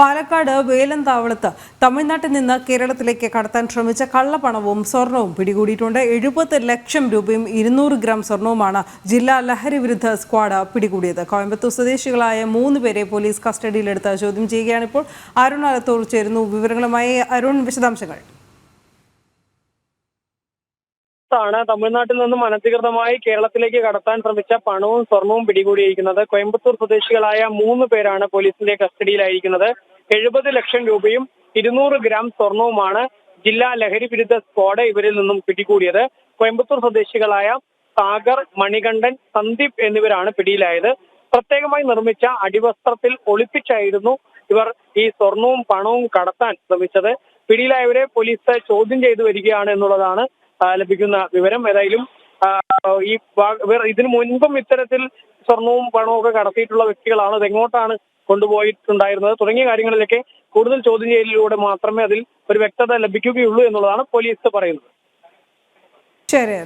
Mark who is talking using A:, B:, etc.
A: പാലക്കാട് വേലന്താവളത്ത് തമിഴ്നാട്ടിൽ നിന്ന് കേരളത്തിലേക്ക് കടത്താൻ ശ്രമിച്ച കള്ളപ്പണവും സ്വർണവും പിടികൂടിയിട്ടുണ്ട്. എഴുപത് ലക്ഷം രൂപയും ഇരുന്നൂറ് ഗ്രാം സ്വർണവുമാണ് ജില്ലാ ലഹരി വിരുദ്ധ സ്ക്വാഡ് പിടികൂടിയത്. കോയമ്പത്തൂർ സ്വദേശികളായ മൂന്ന് പേരെ പോലീസ് കസ്റ്റഡിയിലെടുത്ത് ചോദ്യം ചെയ്യുകയാണിപ്പോൾ അരുൺ അലത്തൂർ ചേരുന്നു വിവരങ്ങളുമായി. അരുൺ വിശദാംശങ്ങൾ.
B: ആണ് തമിഴ്നാട്ടിൽ നിന്നും അനധികൃതമായി കേരളത്തിലേക്ക് കടത്താൻ ശ്രമിച്ച പണവും സ്വർണവും പിടികൂടിയിരിക്കുന്നത്. കോയമ്പത്തൂർ സ്വദേശികളായ മൂന്ന് പേരാണ് പോലീസിന്റെ കസ്റ്റഡിയിലായിരിക്കുന്നത്. എഴുപത് ലക്ഷം രൂപയും ഇരുന്നൂറ് ഗ്രാം സ്വർണവുമാണ് ജില്ലാ ലഹരി വിരുദ്ധ സ്ക്വാഡ് ഇവരിൽ നിന്നും പിടികൂടിയത്. കോയമ്പത്തൂർ സ്വദേശികളായ സാഗർ മണികണ്ഠൻ സന്ദീപ് എന്നിവരാണ് പിടിയിലായത്. പ്രത്യേകമായി നിർമ്മിച്ച അടിവസ്ത്രത്തിൽ ഒളിപ്പിച്ചായിരുന്നു ഇവർ ഈ സ്വർണവും പണവും കടത്താൻ ശ്രമിച്ചത്. പിടിയിലായവരെ പോലീസ് ചോദ്യം ചെയ്തു വരികയാണ് എന്നുള്ളതാണ് ലഭിക്കുന്ന വിവരം ഏതായാലും ഈ ഇതിനു മുൻപും ഇത്തരത്തിൽ സ്വർണവും പണവും ഒക്കെ കടത്തിയിട്ടുള്ള വ്യക്തികളാണ്. അതെങ്ങോട്ടാണ് കൊണ്ടുപോയിട്ടുണ്ടായിരുന്നത്? തുടങ്ങിയ കാര്യങ്ങളിലൊക്കെ കൂടുതൽ ചോദ്യം ചെയ്യലിലൂടെ മാത്രമേ അതിൽ ഒരു വ്യക്തത ലഭിക്കുകയുള്ളൂ എന്നുള്ളതാണ് പോലീസ് പറയുന്നത്.
A: ശരി